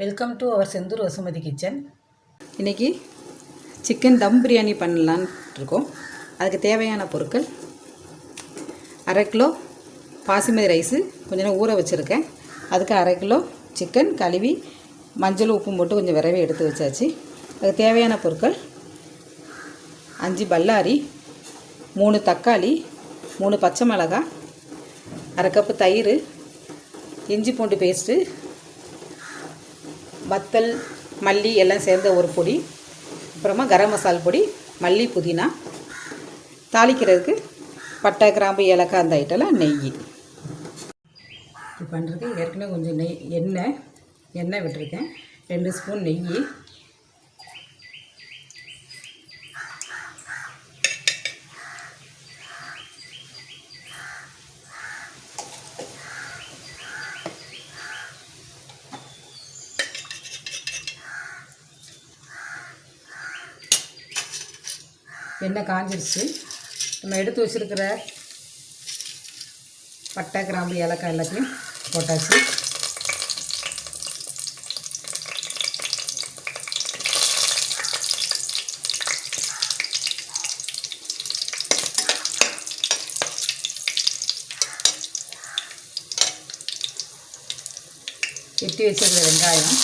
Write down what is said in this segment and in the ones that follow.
Welcome to our Senthur Vasumathi kitchen இன்றைக்கி chicken dum biryani பண்ணலான் இருக்கோம். அதுக்கு தேவையான பொருட்கள் அரை கிலோ பாசிமதி ரைஸு கொஞ்ச நேரம் ஊற வச்சுருக்கேன். அதுக்கு அரை கிலோ சிக்கன் கழுவி மஞ்சள் உப்பும் போட்டு கொஞ்சம் விரைவே எடுத்து வச்சாச்சு. அதுக்கு தேவையான பொருட்கள் அஞ்சு பல்லாரி மூணு தக்காளி மூணு பச்சை மிளகா அரை கப்பு தயிர் இஞ்சி பூண்டு பேஸ்ட்டு வத்தல் மல்லி எல்லாம் சேர்ந்த ஒரு பொடி அப்புறமா கரம் மசால் பொடி மல்லி புதினா தாளிக்கிறதுக்கு பட்டை கிராம்பு ஏலக்காய் அந்த ஐட்டம்லாம் நெய். இது பண்ணுறதுக்கு ஏற்கனவே கொஞ்சம் நெய் எண்ணெய் எண்ணெய் விட்டுருக்கேன். ரெண்டு ஸ்பூன் நெய். எண்ணெய் காஞ்சிருச்சு. நம்ம எடுத்து வச்சுருக்கிற பட்டை கிராம்பு ஏலக்காய் எல்லாத்தையும் போட்டாச்சு. வெட்டி வச்சிருக்கிற வெங்காயம்.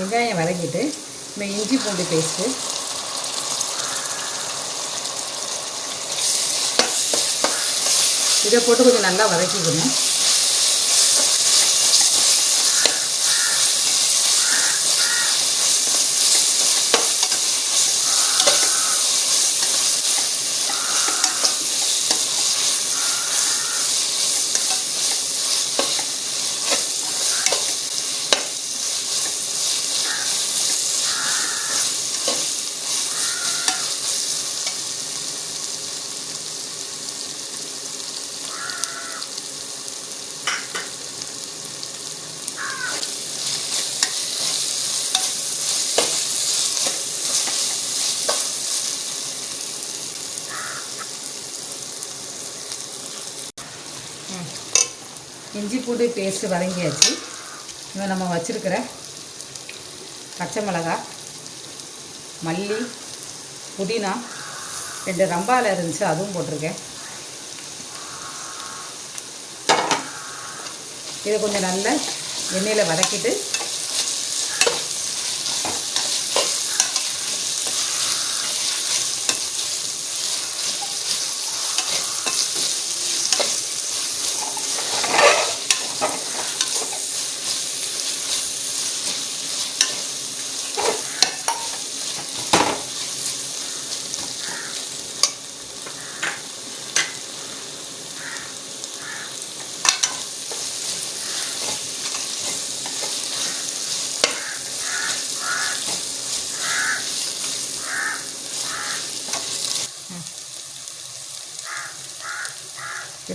வெங்காயம் வதக்கிட்டு நம்ம இஞ்சி பூண்டு பேஸ்ட்டு இதை போட்டு கொஞ்சம் நல்லா வதக்கிக்கணும். இஞ்சி பூண்டு பேஸ்ட்டு வதங்கியாச்சு. இன்னும் நம்ம வச்சுருக்கிற பச்சை மிளகாய் மல்லி புதினா ரெண்டு ரம்பால இருந்துச்சு அதுவும் போட்டிருக்கேன். இதை கொஞ்சம் நல்லா எண்ணெயில் வதக்கிட்டு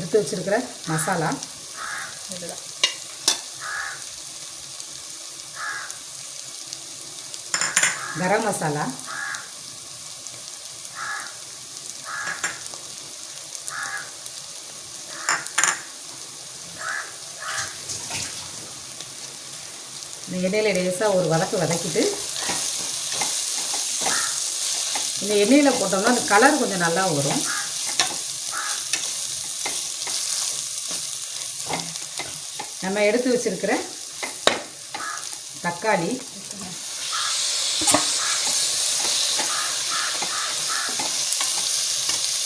எடுத்து வச்சுருக்கிற மசாலா. இதுதான். கரம் மசாலா. இந்த எண்ணெயில் லேசாக ஒரு வதக்கு வதக்கிட்டு இந்த எண்ணெயில் போட்டோம்னா அந்த கலர் கொஞ்சம் நல்லா வரும். நம்ம எடுத்து வச்சிருக்கிற தக்காளி.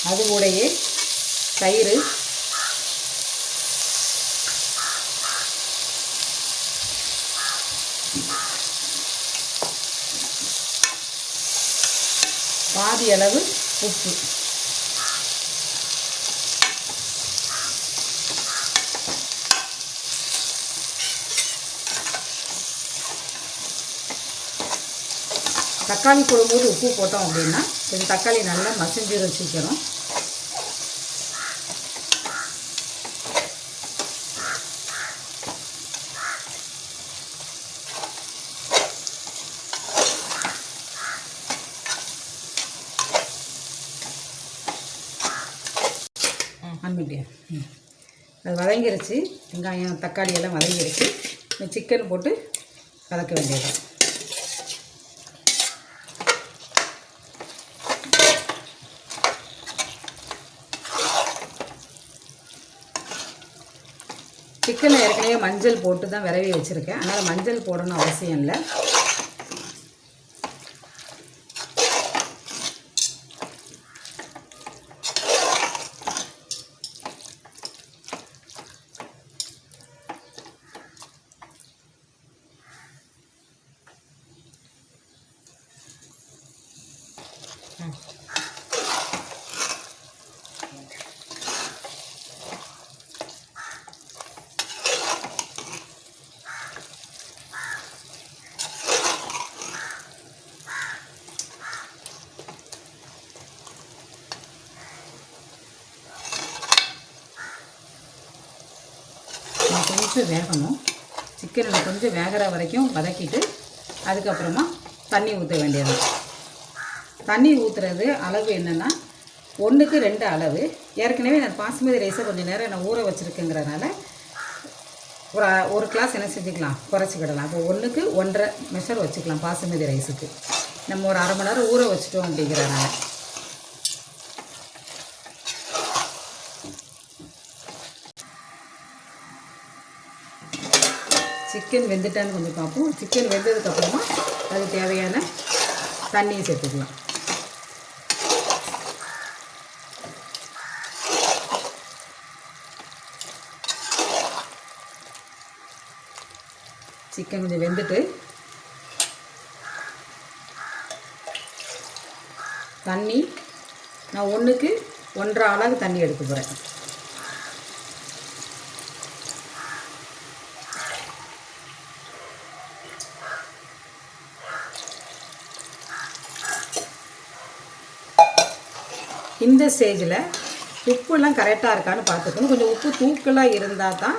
அது கூடயே தயிர். பாதி அளவு உப்பு. தக்காளி போடும்போது உப்பு போட்டோம் அப்படின்னா கொஞ்சம் தக்காளி நல்லா மசிஞ்சு வச்சுக்கிறோம் அன்பிட்டியா ம். அது வதங்கிருச்சு. வெங்காயம் தக்காளி எல்லாம் வதங்கிருச்சு. இந்த சிக்கன் போட்டு வதக்க வேண்டியது சிக்கனில் ஏற்கனவே மஞ்சள் போட்டு தான் விரவி வச்சுருக்கேன். அதனால் மஞ்சள் போடணும் அவசியம் இல்லை. இது கொஞ்சம் வேகணும். சிக்கனில் கொஞ்சம் வேகிற வரைக்கும் வதக்கிட்டு அதுக்கப்புறமா தண்ணி ஊற்ற வேண்டியது. தண்ணி ஊற்றுறது அளவு என்னென்னா ஒன்றுக்கு ரெண்டு அளவு. ஏற்கனவே நான் பாசுமதி ரைஸை கொஞ்சம் நேரம் நான் ஊற வச்சுருக்கேங்கிறனால ஒரு ஒரு கிளாஸ் என்ன செஞ்சுக்கலாம்? குறைச்சிக்கிடலாம் அப்போ ஒன்றுக்கு ஒன்றரை மெஷர் வச்சுக்கலாம் பாசுமதி ரைஸுக்கு. நம்ம ஒரு அரை மணி நேரம் ஊற வச்சுட்டோம் அப்படிங்கிறனால. சிக்கன் வெந்துட்டான்னு கொஞ்சம் பார்ப்போம். சிக்கன் வெந்ததுக்கப்புறமா அது தேவையான தண்ணியை சேர்த்துக்கலாம். சிக்கன் கொஞ்சம் வெந்துட்டு தண்ணி நான் ஒன்றுக்கு ஒன்றரை அளவு தண்ணி எடுக்க போகிறேன் இந்த ஸ்டேஜில் உப்புலாம் கரெக்டாக இருக்கான்னு பார்த்துக்கணும். கொஞ்சம் உப்பு தூக்கலாக இருந்தால் தான்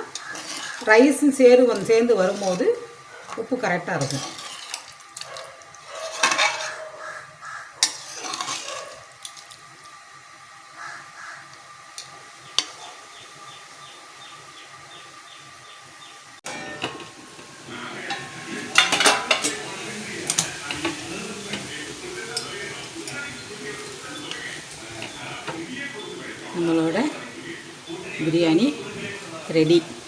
ரைஸும் சேரு வந்து சேர்ந்து வரும்போது உப்பு கரெக்டாக இருக்கும். biryani ready?